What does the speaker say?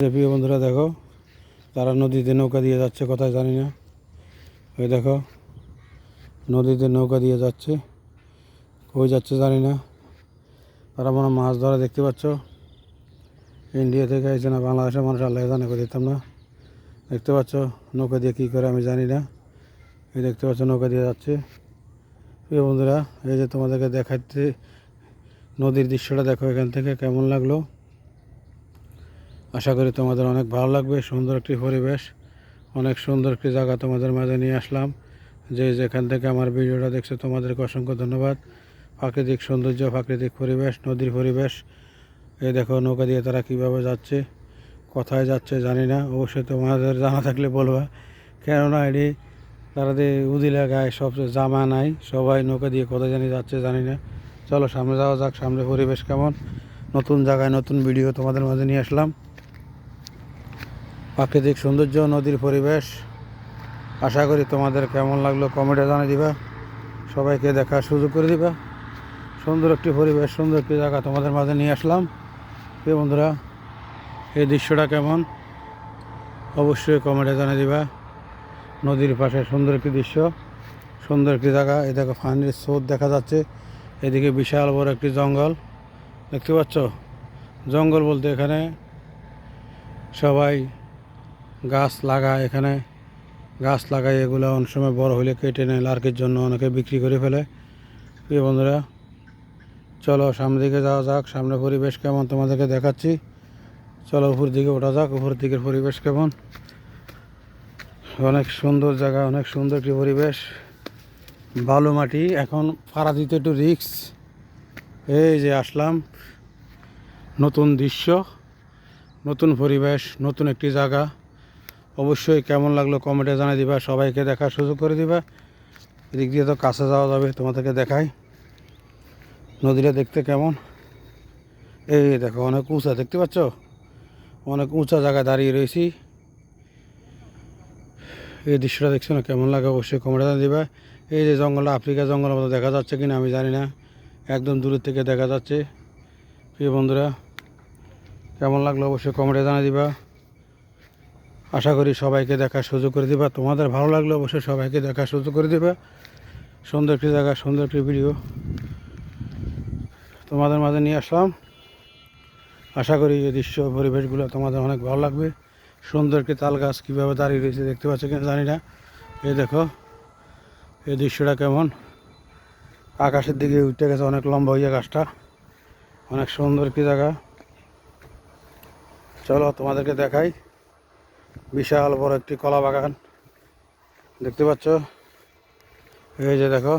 প্রিয় বন্ধুরা, দেখো, তারা নদীতে নৌকা দিয়ে যাচ্ছে কোথায় জানি না। ওই দেখো, নদীতে নৌকা দিয়ে যাচ্ছে, কই যাচ্ছে জানি না। তারা মনে মাছ ধরা দেখতে পাচ্ছ। ইন্ডিয়া থেকে আইছে না বাংলাদেশের মানুষ আল্লাহ জানে করে দিতাম না। দেখতে পাচ্ছ নৌকা দিয়ে কী করে, আমি জানি না। এই দেখতে পাচ্ছ নৌকা দিয়ে যাচ্ছে। প্রিয় বন্ধুরা, এই যে তোমাদেরকে দেখাচ্ছে নদীর দৃশ্যটা দেখো এখান থেকে কেমন লাগল। আশা করি তোমাদের অনেক ভালো লাগবে, সুন্দর একটি পরিবেশ, অনেক সুন্দর একটি জায়গা তোমাদের মাঝে নিয়ে আসলাম। যে যেখান থেকে আমার ভিডিওটা দেখছ, তোমাদেরকে অসংখ্য ধন্যবাদ। প্রাকৃতিক সৌন্দর্য, প্রাকৃতিক পরিবেশ, নদীর পরিবেশ, এই দেখো নৌকা দিয়ে তারা কীভাবে যাচ্ছে, কোথায় যাচ্ছে জানি না, অবশ্যই তোমাদের জানা থাকলে বলবা। কেননা এটি তাদের উদিলা গায়ে সব জামা নাই, সবাই নৌকা দিয়ে কোথায় জানি যাচ্ছে জানি না। চলো সামনে যাওয়া যাক, সামনে পরিবেশ কেমন। নতুন জায়গায় নতুন ভিডিও তোমাদের মাঝে নিয়ে আসলাম। প্রাকৃতিক সৌন্দর্য, নদীর পরিবেশ। আশা করি তোমাদের কেমন লাগল কমেন্টে জানিয়ে দিবা। সবাইকে দেখার সুযোগ করে দিবা। সুন্দর একটি পরিবেশ, সুন্দর একটি জায়গা তোমাদের মাঝে নিয়ে আসলাম। প্রিয় বন্ধুরা, এই দৃশ্যটা কেমন? অবশ্যই কমেন্টে জানিয়ে দিবা। নদীর পাশে সুন্দর একটি দৃশ্য, সুন্দর একটি জায়গা। এই দেখো পানির স্রোত দেখা যাচ্ছে। এদিকে বিশাল বড় একটি জঙ্গল। দেখতে পাচ্ছ? জঙ্গল বলতে এখানে সবাই গাছ লাগায়, এখানে গাছ লাগায়, এগুলো অনেক সময় বড় হলে কেটে নেয়, লার্কের জন্য অনেকে বিক্রি করে ফেলে। প্রিয় বন্ধুরা, চলো সামনের দিকে যাওয়া যাক সামনে পরিবেশ কেমন তোমাদেরকে দেখাচ্ছি। চলো উপর দিকে ওঠা যাক, উপর দিকের পরিবেশ কেমন। অনেক সুন্দর জায়গা, অনেক সুন্দর একটি পরিবেশ। বালু মাটি, এখন পাড়া দিতে একটু রিক্স এই যে আসলাম, নতুন দৃশ্য, নতুন পরিবেশ, নতুন একটি জায়গা। অবশ্যই কেমন লাগল কমেন্টে জানিয়ে দিবা, সবাইকে দেখার সুযোগ করে দিবা। এদিক দিয়ে তো কাছে যাওয়া যাবে, তোমাদেরকে দেখাই। নদীটা দেখতে কেমন? এই দেখো, অনেক উঁচা, দেখতে পাচ্ছ? অনেক উঁচা জায়গায় দাঁড়িয়ে রয়েছি। এই দৃশ্যটা দেখছ না? কেমন লাগে অবশ্যই কমেন্টে জানিয়ে দিবা। এই যে জঙ্গলটা, আফ্রিকা জঙ্গলের মতো দেখা যাচ্ছে কিনা আমি জানি না। একদম দূরের থেকে দেখা যাচ্ছে। প্রিয় বন্ধুরা, কেমন লাগল অবশ্যই কমেন্টে জানিয়ে দিবা। আশা করি সবাইকে দেখার সুযোগ করে দিবা। তোমাদের ভালো লাগলে অবশ্যই সবাইকে দেখার সুযোগ করে দিবা। সুন্দর একটি জায়গা, সুন্দর একটি ভিডিও তোমাদের মাঝে নিয়ে আসলাম। আশা করি এই দৃশ্য পরিবেশগুলো তোমাদের অনেক ভালো লাগবে। সুন্দর একটি তাল গাছ কীভাবে দাঁড়িয়ে রয়েছে দেখতে পাচ্ছ কিনা জানি না। এই দেখো, এই দৃশ্যটা কেমন? আকাশের দিকে উঠে গেছে অনেক লম্বা হইয়া গাছটা। অনেক সুন্দর একটি জায়গা। চলো তোমাদেরকে দেখাই। বিশাল বড় একটি কলা বাগান। দেখতে পাচ্ছ? এই যে দেখো।